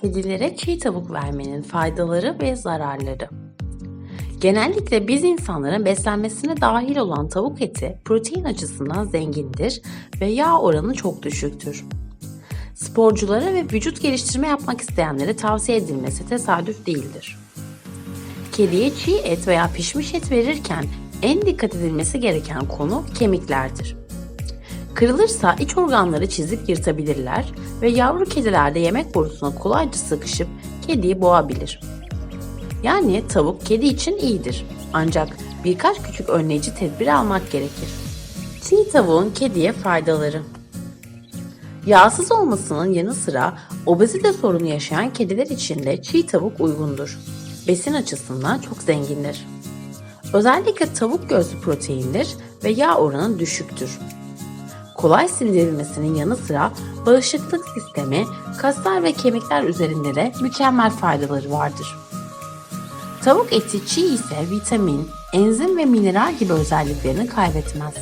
Kedilere çiğ tavuk vermenin faydaları ve zararları. Genellikle biz insanların beslenmesine dahil olan tavuk eti protein açısından zengindir ve yağ oranı çok düşüktür. Sporculara ve vücut geliştirme yapmak isteyenlere tavsiye edilmesi tesadüf değildir. Kediye çiğ et veya pişmiş et verirken en dikkat edilmesi gereken konu kemiklerdir. Kırılırsa iç organları çizip yırtabilirler ve yavru kedilerde yemek borusuna kolayca sıkışıp kediyi boğabilir. Yani tavuk kedi için iyidir. Ancak birkaç küçük önleyici tedbir almak gerekir. Çiğ tavuğun kediye faydaları. Yağsız olmasının yanı sıra obezite sorunu yaşayan kediler için de çiğ tavuk uygundur. Besin açısından çok zengindir. Özellikle tavuk göğsü proteindir ve yağ oranı düşüktür. Kolay sindirilmesinin yanı sıra bağışıklık sistemi, kaslar ve kemikler üzerinde de mükemmel faydaları vardır. Tavuk eti çiğ ise vitamin, enzim ve mineral gibi özelliklerini kaybetmez.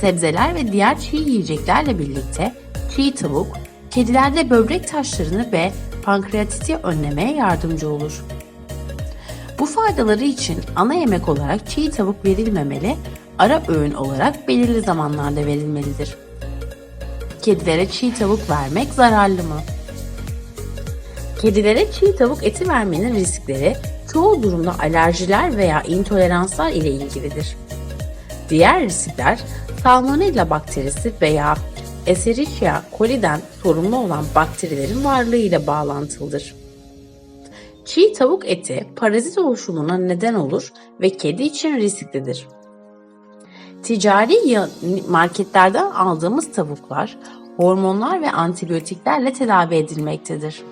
Sebzeler ve diğer çiğ yiyeceklerle birlikte çiğ tavuk, kedilerde böbrek taşlarını ve pankreatiti önlemeye yardımcı olur. Bu faydaları için ana yemek olarak çiğ tavuk verilmemeli, ara öğün olarak belirli zamanlarda verilmelidir. Kedilere çiğ tavuk vermek zararlı mı? Kedilere çiğ tavuk eti vermenin riskleri çoğu durumda alerjiler veya intoleranslar ile ilgilidir. Diğer riskler Salmonella bakterisi veya Escherichia coli'den sorumlu olan bakterilerin varlığı ile bağlantılıdır. Çiğ tavuk eti parazit oluşumuna neden olur ve kedi için risklidir. Ticari marketlerden aldığımız tavuklar hormonlar ve antibiyotiklerle tedavi edilmektedir.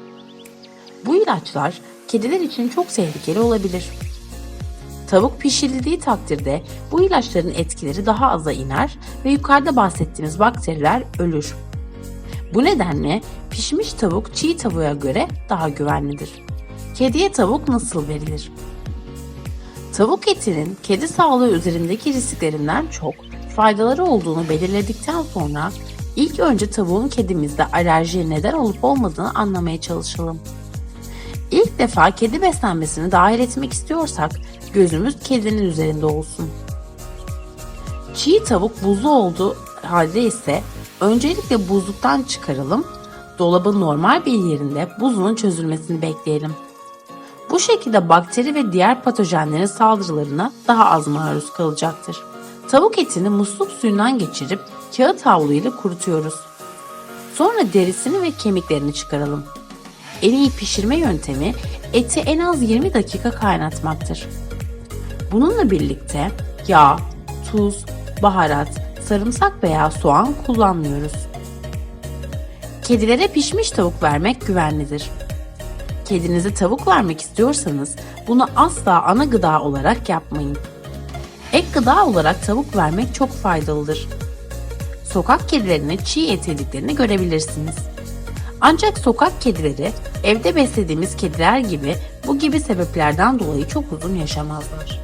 Bu ilaçlar kediler için çok tehlikeli olabilir. Tavuk pişirildiği takdirde bu ilaçların etkileri daha aza iner ve yukarıda bahsettiğimiz bakteriler ölür. Bu nedenle pişmiş tavuk çiğ tavuğa göre daha güvenlidir. Kediye tavuk nasıl verilir? Tavuk etinin kedi sağlığı üzerindeki risklerinden çok faydaları olduğunu belirledikten sonra ilk önce tavuğun kedimizde alerjiye neden olup olmadığını anlamaya çalışalım. İlk defa kedi beslenmesini dahil etmek istiyorsak gözümüz kedinin üzerinde olsun. Çiğ tavuk buzlu olduğu halde ise öncelikle buzluktan çıkaralım, dolabın normal bir yerinde buzunun çözülmesini bekleyelim. Bu şekilde bakteri ve diğer patojenlerin saldırılarına daha az maruz kalacaktır. Tavuk etini musluk suyundan geçirip kağıt havlu ile kurutuyoruz. Sonra derisini ve kemiklerini çıkaralım. En iyi pişirme yöntemi eti en az 20 dakika kaynatmaktır. Bununla birlikte yağ, tuz, baharat, sarımsak veya soğan kullanmıyoruz. Kedilere pişmiş tavuk vermek güvenlidir. Kedinize tavuk vermek istiyorsanız bunu asla ana gıda olarak yapmayın. Ek gıda olarak tavuk vermek çok faydalıdır. Sokak kedilerine çiğ et yediklerini görebilirsiniz. Ancak sokak kedileri evde beslediğimiz kediler gibi bu gibi sebeplerden dolayı çok uzun yaşamazlar.